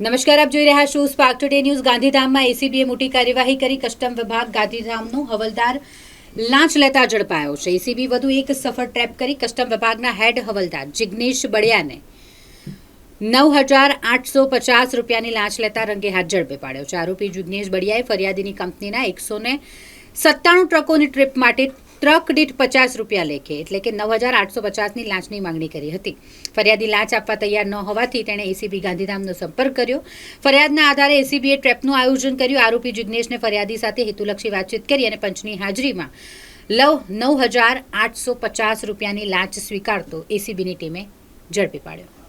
નમસ્કાર, આપ જોઈ રહ્યા છો સ્પાર્ક ટુડે ન્યૂઝ ગાંધીધામમાં એસીબીએ મોટી કાર્યવાહી કરી કસ્ટમ વિભાગ ગાંધીધામનો હવલદાર લાંચ લેતા ઝડપાયો છે. એસીબી વધુ એક સફળ ટ્રેપ કરી કસ્ટમ વિભાગના હેડ હવલદાર જિગ્નેશ બળિયાને નવ હજાર આઠસો પચાસ રૂપિયાની લાંચ લેતા રંગે હાથ ઝડપે પાડ્યો છે. આરોપી જિગ્નેશ બળિયાએ ફરિયાદીની કંપનીના એકસો ને સત્તાણું ટ્રકોની ટ્રીપ માટે ટ્રક દીઠ પચાસ રૂપિયા લેખે એટલે કે નવ હજાર આઠસો પચાસની લાંચની માંગણી કરી હતી. ફરિયાદી લાંચ આપવા તૈયાર ન હોવાથી તેણે એસીબી ગાંધીધામનો સંપર્ક કર્યો. ફરિયાદના આધારે એસીબીએ ટ્રેપનું આયોજન કર્યું. આરોપી જિગ્નેશને ફરિયાદી સાથે હેતુલક્ષી વાતચીત કરી અને પંચની હાજરીમાં લવ નવ હજાર આઠસો પચાસ રૂપિયાની લાંચ સ્વીકારતો એસીબીની ટીમે ઝડપી પાડ્યો.